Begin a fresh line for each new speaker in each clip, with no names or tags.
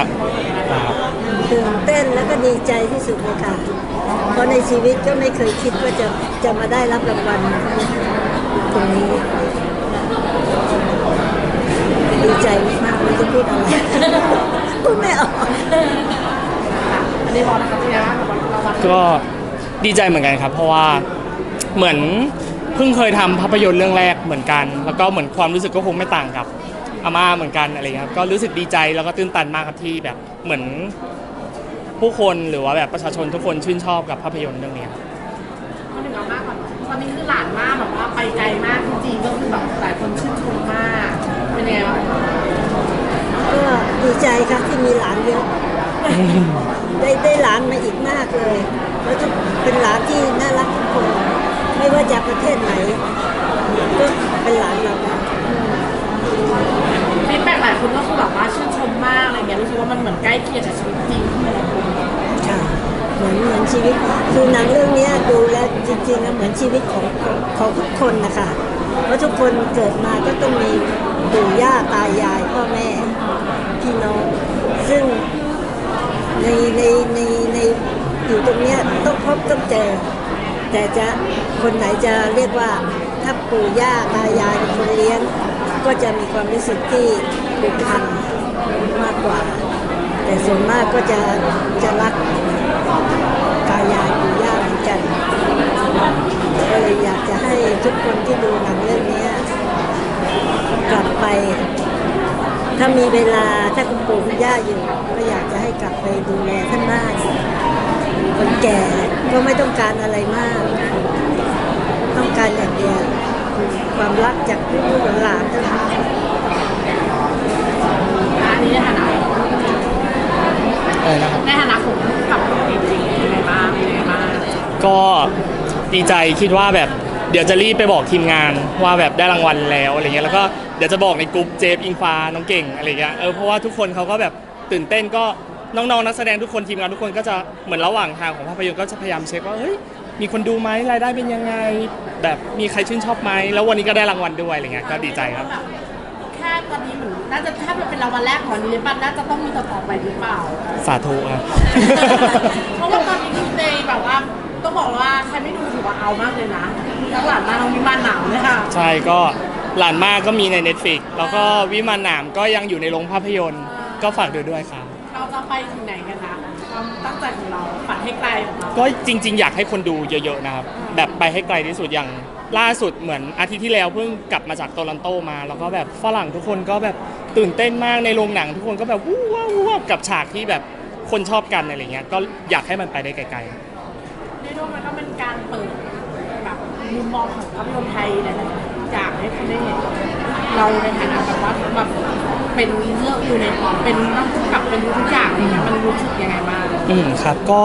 ครับครับ
ตื่นเต้นแล้วก็ดีใจที่สุดเลยค่ะ เพราะในชีวิตก็ไม่เคยคิดว่าจะจะมาได้รับรางวัลตรงนี้ ดีใจมากไม่รู้จะพูดอะไรพูดไม่ออก
อันนี้บอลนะครับพี่นะบอลเราวัด
ก็ดีใจเหมือนกันครับ เพราะว่าเหมือนเพิ่งเคยทำภาพยนตร์เรื่องแรกเหมือนกัน แล้วก็เหมือนความรู้สึกก็คงไม่ต่างกับ อาม่าเหมือนกันอะไรเงี้ยครับก็รู้สึกดีใจแล้วก็ตื้นตันมากครับที่แบบเหมือนผู้คนหรือว่าแบบประชาชนทุกคนชื่นชอบกับภาพยนตร์เรื่องนี้ครับ
ก็ถึงเอามากก่อนตอนนี้คือหลานมากแบบว่าไปไกลมากจริงๆก็คือแบบหลายคนชื่นชมมากเป็นยังไงบ้าง
ก็ดีใจครับที่มีหลานเยอะ ได้ได้หลานมาอีกมากเลย แล้วทุกเป็นหลานที่น่ารักทุกคน ไม่ว่าจะประเทศไหน ก็เป็นหลานเรา
ฟีดแบ็กหลาย คนก็คือแบบว่าชื่นชมมากอะไรเงี้ยรู้สึกว่ามันเหมือนใกล้เคียงกับชีวิตจริงที่เราคุย
ค่ะเหมือนเหมือนชีวิตคือหนังเรื่องเนี้ยดูแล้วจริงๆแล้วเหมือนชีวิตของของของทุกคนนะคะเพราะทุกคนเกิดมาก็ต้องมีปู่ย่าตายายพ่อแม่พี่น้องซึ่งในในในในอยู่ตรงเนี้ยต้องพบต้องเจอแต่จะคนไหนจะเรียกว่าถ้าปู่ย่าตายายเป็นคนเลี้ยง ก็จะมีความรู้สึกที่ผูกพันมากกว่า แต่ส่วนมากก็จะจะรักตายายปู่ย่าเหมือนกันก็เลยอยากจะให้ทุกคนที่ดูหนังเรื่องนี้กลับไป ถ้ามีเวลาถ้าคุณปู่คุณย่าอยู่ ก็อยากจะให้กลับไปดูแลท่านบ้างคนแก่ก็ไม่ต้องการอะไรมาก ต้องการอย่างเดียว คือความรักจากลูกๆหลานๆเท่านั้น
อันนี้ในฐานะ
เออนะครับ
ในฐานะของกับจริงๆเป็นยังไงบ้างเป็นยังไงบ้าง
ก็ดีใจคิดว่าแบบเดี๋ยวจะรีบไปบอกทีมงานว่าแบบได้รางวัลแล้วอะไรเงี้ยแล้วก็เดี๋ยวจะบอกในกลุ่มเจฟอิงฟ้าน้องเก่งอะไรเงี้ยเออเพราะว่าทุกคนเขาก็แบบตื่นเต้นก็น้องๆนักแสดงทุกคนทีมงานทุกคนก็จะเหมือนระหว่างทางของภาพยนตร์ก็จะพยายามเช็คว่าเฮ้ย มีคนดูไหมรายได้เป็นยังไง แบบมีใครชื่นชอบไหมแล้ววันนี้ก็ได้รางวัลด้วยอะไรเงี้ยก็ดีใจครับ
แบบแค่ตอนนี้หนูน่าจะถ้ามันเป็นรางวัลแรกของนี้เลยป่ะน่าจะต้องมีต่อๆไปหรือเปล่า
สาธุครับ
เพราะว่าตอนนี้ในแบบว่าต้องบอกว่าใครไม่ดูถือว่าเอามากเลยนะทั้งหลานมาน้องมีบ้านหนาวเลยค่ะ
ใช่ก็หลานมากก็มีใน Netflix แล้วก็วิมานหนามก็ยังอยู่ในโรงภาพยนตร์ ก็ฝากดูด้วยครับ
เราจะไปถึงไหนกันคะ ความตั้งใจของเราฝันให้ไกลของเรา
ก็จริง ๆ อยากให้คนดูเยอะๆนะครับ แบบไปให้ไกลที่สุดอย่างล่าสุดเหมือนอาทิตย์ที่แล้วเพิ่งกลับมาจากโตลอนโตมา แล้วก็แบบฝรั่งทุกคนก็แบบตื่นเต้นมากในโรงหนัง ทุกคนก็แบบวู้ว้าววู้ว้าวกับฉากที่แบบคนชอบกันอะไรเงี้ยก็อยากให้มันไปได้ไกล
ในด้วยมันก็เป็นการเปิดแบบมุมมองของภาพยนตร์ไทยหลายๆอย่างให้คนได้เห็น เราในฐานะแบบว่าแบบเป็นเลือกอยู่ในเป็นต้องกับเป็นทุกอย่างอะไรเงี้ยมันรู้สึกยังไงบ้าง
อืมครับก็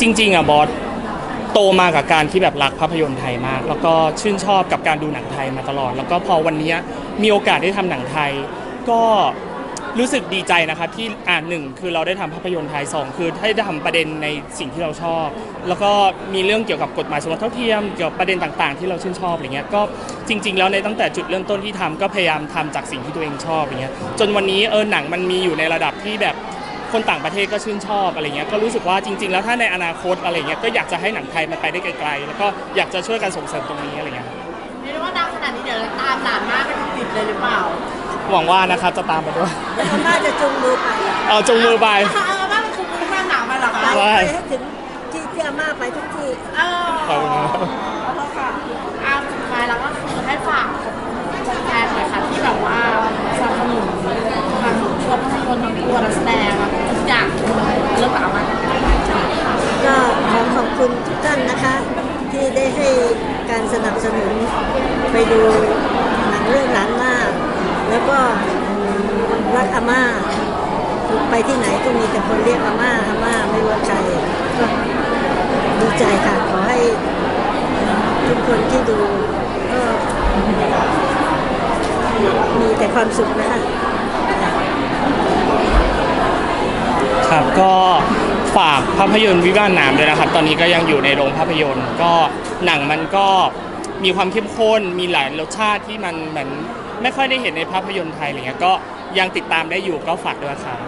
จริง ๆอะบอสโตมากับการที่แบบรักภาพยนตร์ไทยมาก แล้วก็ชื่นชอบกับการดูหนังไทยมาตลอด แล้วก็พอวันนี้มีโอกาสได้ทำหนังไทย ก็ รู้สึกดีใจนะครับที่อ่าหนึ่งคือเราได้ทำภาพยนตร์ไทยสองคือได้ทำประเด็นในสิ่งที่เราชอบ แล้วก็มีเรื่องเกี่ยวกับกฎหมายสมรสเท่าเทียมเกี่ยวกับประเด็นต่างๆ ที่เราชื่นชอบอะไรเงี้ยก็จริง ๆ แล้วในตั้งแต่จุดเริ่มต้นที่ทำก็พยายามทำจากสิ่งที่ตัวเองชอบอะไรเงี้ยจนวันนี้เออหนังมันมีอยู่ในระดับที่แบบคนต่างประเทศก็ชื่นชอบอะไรเงี้ยก็รู้สึกว่าจริง ๆ แล้วถ้าในอนาคตอะไรเงี้ยก็อยากจะให้หนังไทยมันไปได้ไกลๆแล้วก็อยากจะช่วยกันส่งเสริมตรงนี้อะไรเงี้ย
เรียกว่าดังขนาดนี้เดี๋ยวตามหลานมากเป็นติดเลยหรือเปล่า
หวังว่านะครับจะตามมาด้วย
แล้วน่าจะจูงมือไป
เอาจงมือไป
เอาบ้านคุณคุณบ้านหนาวมาเหรอ
ไป
คะ
ว้าย
ไป ให้ถึงที่ที่อาม่าไปทุกที่
เออ
ขอบคุณครับ
แล้วค่ะอาสุดท้ายแล้วก็คือให้ฝากแฟนๆหน่อยค่ะที่แบบว่าสนับสนุนทางตัวภาพยนตร์ทั้งตัวนักแสดงทุกอย่างเรื่องราวมัน
ก็ขอขอบคุณทุกท่านนะคะ ที่ได้ให้การสนับสนุนไปดูหนังเรื่องหลานมาก แล้วก็รักอาม่า ไปที่ไหนก็มีแต่คนเรียกอาม่าอาม่าไม่ว่าใครก็ดีใจค่ะขอให้ทุกคนที่ดูก็มีแต่ความสุขนะคะ
ครับก็ฝากภาพยนตร์วิวานน้ำด้วยนะครับ ตอนนี้ก็ยังอยู่ในโรงภาพยนตร์ ก็หนังมันก็มีความเข้มข้นมีหลายรสชาติที่มันเหมือน ไม่ค่อยได้เห็นในภาพยนตร์ไทยอะไรเงี้ยก็ยังติดตามได้อยู่ก็ฝากด้วยครับ